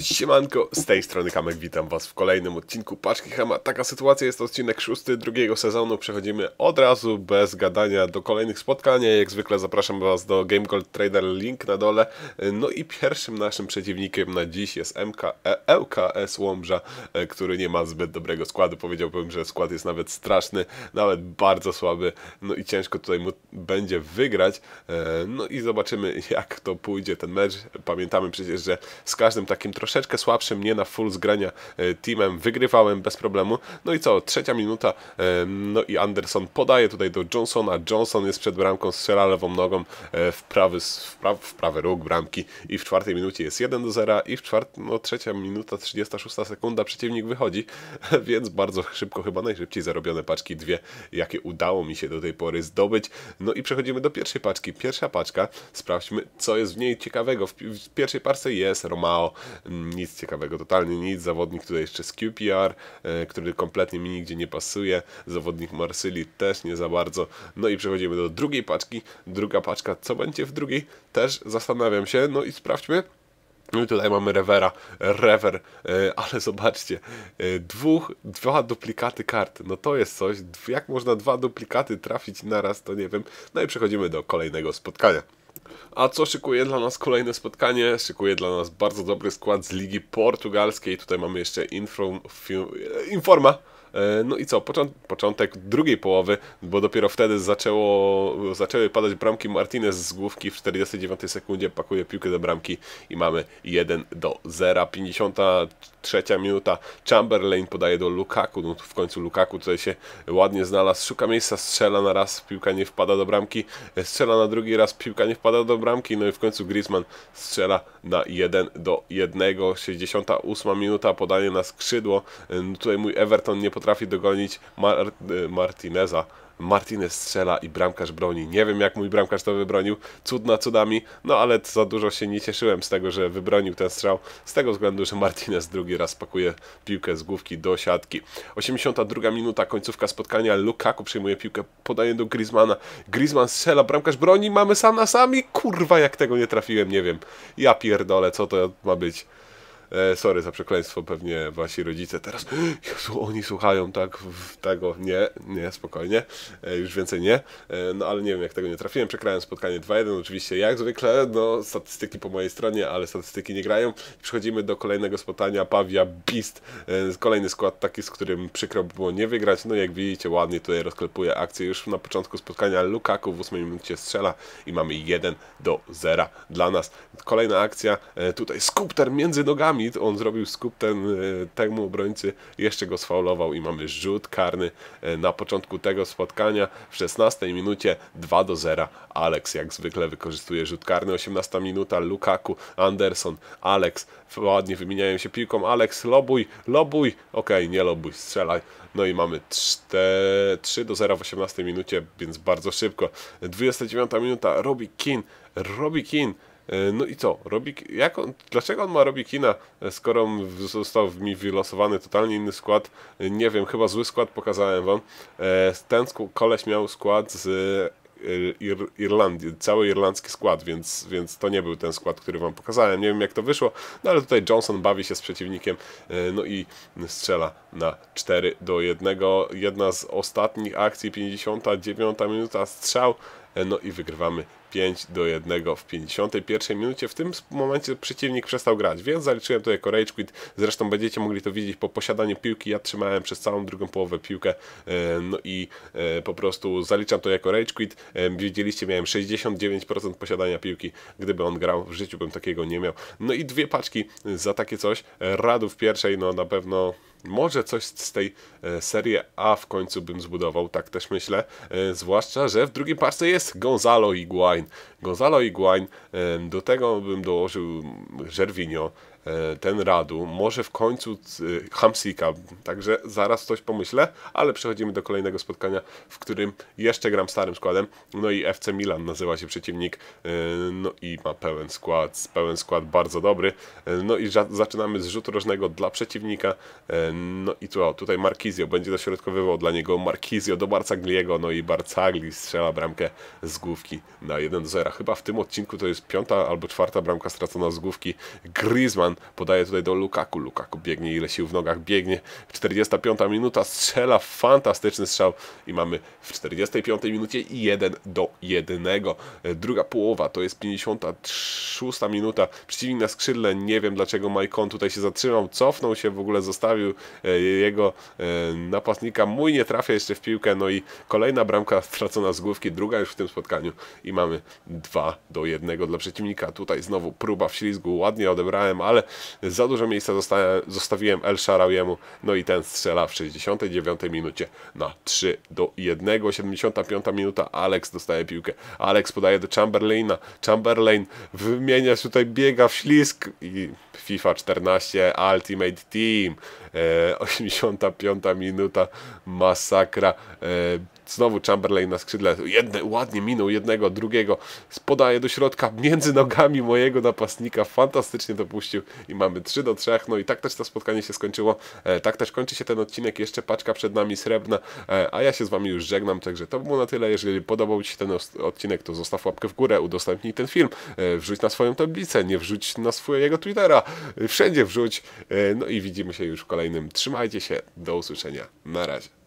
Siemanko, z tej strony Kamek, witam was w kolejnym odcinku Paczki Hema. Taka sytuacja, jest odcinek szósty drugiego sezonu, przechodzimy od razu, bez gadania, do kolejnych spotkań. Jak zwykle zapraszam was do Game Gold Trader, link na dole. No i pierwszym naszym przeciwnikiem na dziś jest MK, e, LKS Łomża, e, który nie ma zbyt dobrego składu. Powiedziałbym, że skład jest nawet straszny, nawet bardzo słaby, no i ciężko tutaj mu będzie wygrać. E, no i zobaczymy, jak to pójdzie ten mecz. Pamiętamy przecież, że z każdym takim troszeczkę troszeczkę słabszym, nie na full zgrania e, teamem, wygrywałem bez problemu. No i co, trzecia minuta, e, no i Anderson podaje tutaj do Johnsona, Johnson jest przed bramką, strzela lewą nogą e, w prawy, w prawy, w prawy róg bramki i w czwartej minucie jest 1 do 0 i w czwartej, no trzecia minuta, 36 sekunda przeciwnik wychodzi, więc bardzo szybko, chyba najszybciej zarobione paczki, dwie, jakie udało mi się do tej pory zdobyć. No i przechodzimy do pierwszej paczki. Pierwsza paczka, sprawdźmy, co jest w niej ciekawego. W pierwszej parce jest Romao, nic ciekawego, totalnie nic. Zawodnik tutaj jeszcze z QPR, e, który kompletnie mi nigdzie nie pasuje. Zawodnik Marsylii też nie za bardzo. No i przechodzimy do drugiej paczki. Druga paczka, co będzie w drugiej? Też zastanawiam się. No i sprawdźmy. No i tutaj mamy rewera, rewer, e, ale zobaczcie, e, dwóch, dwa duplikaty kart, no to jest coś, jak można dwa duplikaty trafić naraz, to nie wiem. No i przechodzimy do kolejnego spotkania. A co szykuje dla nas kolejne spotkanie? Szykuje dla nas bardzo dobry skład z Ligi Portugalskiej. Tutaj mamy jeszcze info, Informa no i co, początek drugiej połowy, bo dopiero wtedy zaczęło, zaczęły padać bramki Martinez z główki w 49 sekundzie, pakuje piłkę do bramki i mamy 1 do 0. 53 minuta, Chamberlain podaje do Lukaku, no w końcu Lukaku tutaj się ładnie znalazł, szuka miejsca, strzela na raz, piłka nie wpada do bramki, e, strzela na drugi raz, piłka nie wpada do bramki, no i w końcu Griezmann strzela na 1 do 1. 68 minuta, podanie na skrzydło, e, no tutaj mój Everton nie potrafi dogonić Mar y, Martineza. Martinez strzela i bramkarz broni. Nie wiem jak mój bramkarz to wybronił, cudna cudami, no ale za dużo się nie cieszyłem z tego, że wybronił ten strzał, z tego względu, że Martinez drugi raz pakuje piłkę z główki do siatki. 82 minuta, końcówka spotkania, Lukaku przyjmuje piłkę, podaje do Griezmana, Griezmann strzela, bramkarz broni, mamy sam na sami, kurwa jak tego nie trafiłem, nie wiem. Ja pierdolę, co to ma być. E, sorry za przekleństwo, pewnie wasi rodzice teraz, Jezu, oni słuchają tak tego, nie, nie, spokojnie, e, już więcej nie, e, no ale nie wiem jak tego nie trafiłem, przekrałem spotkanie 2-1, oczywiście jak zwykle, no statystyki po mojej stronie, ale statystyki nie grają. Przechodzimy do kolejnego spotkania, Pawia Beast, e, kolejny skład taki, z którym przykro było nie wygrać, no jak widzicie ładnie tutaj rozklepuje akcję. Już na początku spotkania, Lukaku w 8 minucie strzela i mamy 1 do 0 dla nas. Kolejna akcja, e, tutaj skupter między nogami, on zrobił skup ten, e, temu obrońcy, jeszcze go sfaulował i mamy rzut karny e, na początku tego spotkania. W 16 minucie 2 do 0. Alex jak zwykle wykorzystuje rzut karny. 18 minuta Lukaku, Anderson, Alex ładnie wymieniają się piłką. Alex, lobuj, lobuj. ok, nie lobuj, strzelaj. No i mamy 4, 3 do 0 w 18 minucie, więc bardzo szybko. 29 minuta, Robbie Keane, Robbie Keane E, no i co? Robi, jak on, dlaczego on ma robi kina, e, skoro został mi wylosowany totalnie inny skład? E, nie wiem, chyba zły skład pokazałem wam. Ten koleś miał skład z Ir Irlandii, cały irlandzki skład, więc, więc to nie był ten skład, który wam pokazałem. Nie wiem jak to wyszło, no ale tutaj Johnson bawi się z przeciwnikiem, no i strzela na 4 do 1. Jedna z ostatnich akcji, 59 minuta, strzał, no i wygrywamy 5 do 1 w 51 minucie. W tym momencie przeciwnik przestał grać, więc zaliczyłem to jako rage quit. Zresztą będziecie mogli to widzieć po posiadaniu piłki. Ja trzymałem przez całą drugą połowę piłkę, e, no i e, po prostu zaliczam to jako rage quit. E, widzieliście, miałem 69% posiadania piłki. Gdyby on grał, w życiu bym takiego nie miał. No i dwie paczki za takie coś. Radu w pierwszej, no na pewno może coś z tej serii A w końcu bym zbudował, tak też myślę. Zwłaszcza, że w drugiej paczce jest Gonzalo Iguain Higuain. Gonzalo Higuain, do tego bym dołożył Żerwinio, ten Radu, może w końcu e, Hamsika, także zaraz coś pomyślę, ale przechodzimy do kolejnego spotkania, w którym jeszcze gram starym składem, no i FC Milan nazywa się przeciwnik, e, no i ma pełen skład, pełen skład bardzo dobry, no i zaczynamy z rzutu rożnego dla przeciwnika, no i tu, o, tutaj Markizio będzie dośrodkowywał dla niego Markizio do Barcagliego, no i Barcagli strzela bramkę z główki na 1 do 0. Chyba w tym odcinku to jest piąta albo czwarta bramka stracona z główki. Griezmann podaje tutaj do Lukaku. Lukaku biegnie, ile sił w nogach biegnie. 45 minuta strzela fantastyczny strzał i mamy w 45 minucie 1 do 1. Druga połowa to jest 56 minuta. Przeciwnik na skrzydle, nie wiem dlaczego Maicon tutaj się zatrzymał, cofnął się, w ogóle zostawił e, jego e, napastnika. Mój nie trafia jeszcze w piłkę, no i kolejna bramka stracona z główki, druga już w tym spotkaniu i mamy 2 do 1 dla przeciwnika. Tutaj znowu próba w ślizgu, ładnie odebrałem, ale za dużo miejsca zostawiłem El Sharawiemu, no i ten strzela w 69 minucie na 3 do 1. 75 minuta, Alex dostaje piłkę, Alex podaje do Chamberlaina, Chamberlain wymienia się tutaj, biega w ślizg i FIFA 14 Ultimate Team, e, 85 minuta, masakra, e, Znowu Chamberlain na skrzydle, jedne, ładnie minął jednego, drugiego, podaje do środka, między nogami mojego napastnika, fantastycznie to puścił i mamy 3 do 3, no i tak też to spotkanie się skończyło, e, tak też kończy się ten odcinek, jeszcze paczka przed nami srebrna, e, a ja się z Wami już żegnam, także to było na tyle, jeżeli podobał Ci się ten odcinek, to zostaw łapkę w górę, udostępnij ten film, e, wrzuć na swoją tablicę, nie wrzuć na swojego Twittera, wszędzie wrzuć, e, no i widzimy się już w kolejnym, trzymajcie się, do usłyszenia, na razie.